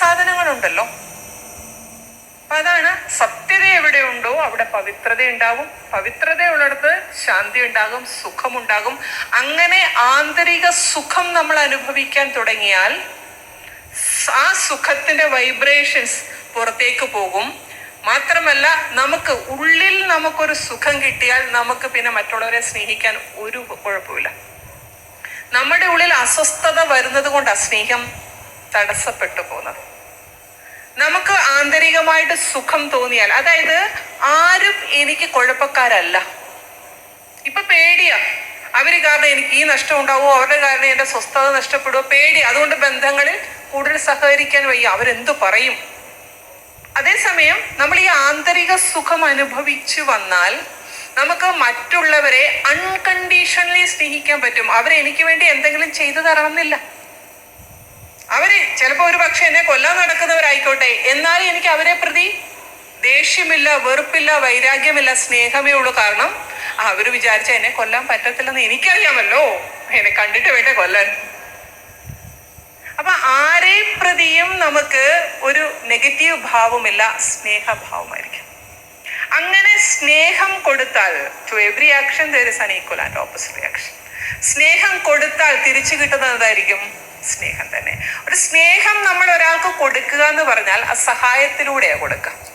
സാധനങ്ങളുണ്ടല്ലോ. അപ്പൊ അതാണ് സത്യത എവിടെ ഉണ്ടോ അവിടെ പവിത്രത ഉണ്ടാകും പവിത്രത ഉള്ളിടത്ത് ശാന്തി ഉണ്ടാകും സുഖമുണ്ടാകും. അങ്ങനെ ആന്തരിക സുഖം നമ്മൾ അനുഭവിക്കാൻ തുടങ്ങിയാൽ ആ സുഖത്തിന്റെ വൈബ്രേഷൻസ് പുറത്തേക്ക് പോകും. മാത്രമല്ല നമുക്ക് ഉള്ളിൽ നമുക്കൊരു സുഖം കിട്ടിയാൽ നമുക്ക് പിന്നെ മറ്റുള്ളവരെ സ്നേഹിക്കാൻ ഒരു കുഴപ്പമില്ല നമ്മുടെ ഉള്ളിൽ അസ്വസ്ഥത വരുന്നത് കൊണ്ടാണ് സ്നേഹം. തടസ്സപ്പെട്ടു പോകുന്നത്. നമുക്ക് ആന്തരികമായിട്ട് സുഖം തോന്നിയാൽ അതായത് ആരും എനിക്ക് കുഴപ്പക്കാരല്ല. ഇപ്പൊ പേടിയാ. അവർ കാരണം എനിക്ക് ഈ നഷ്ടം ഉണ്ടാവുമോ അവരുടെ കാരണം എന്റെ സ്വസ്ഥത നഷ്ടപ്പെടുമോ പേടി. അതുകൊണ്ട് ബന്ധങ്ങളിൽ കൂടുതൽ സഹകരിക്കാൻ വയ്യ. അവരെന്തു പറയും? അതേസമയം നമ്മൾ ഈ ആന്തരിക സുഖം അനുഭവിച്ചു വന്നാൽ നമുക്ക് മറ്റുള്ളവരെ അൺകണ്ടീഷണലി സ്നേഹിക്കാൻ പറ്റും. അവരെനിക്ക് വേണ്ടി എന്തെങ്കിലും ചെയ്തു തരണമെന്നില്ല. അവർ ചിലപ്പോ ഒരു പക്ഷെ എന്നെ കൊല്ലാൻ നടക്കുന്നവരായിക്കോട്ടെ. എന്നാൽ എനിക്ക് അവരെ പ്രതി ദേഷ്യമില്ല വെറുപ്പില്ല വൈരാഗ്യമില്ല സ്നേഹമേ ഉള്ളൂ. കാരണം അവർ വിചാരിച്ച എന്നെ കൊല്ലാൻ പറ്റത്തില്ലെന്ന് എനിക്കറിയാമല്ലോ. എന്നെ കണ്ടിട്ട് വേണ്ട കൊല്ലാൻ? അപ്പൊ ആരെ പ്രതിയും നമുക്ക് ഒരു നെഗറ്റീവ് ഭാവമില്ല സ്നേഹഭാവമായിരിക്കും. അങ്ങനെ സ്നേഹം കൊടുത്താൽ to every action there is an equal and opposite reaction സ്നേഹം കൊടുത്താൽ തിരിച്ചു കിട്ടുന്നത് എന്തായിരിക്കും? സ്നേഹം തന്നെ. ഒരു സ്നേഹം നമ്മൾ ഒരാൾക്ക് കൊടുക്കുക എന്ന് പറഞ്ഞാൽ ആ സഹായത്തിലൂടെയാണ് കൊടുക്കുക.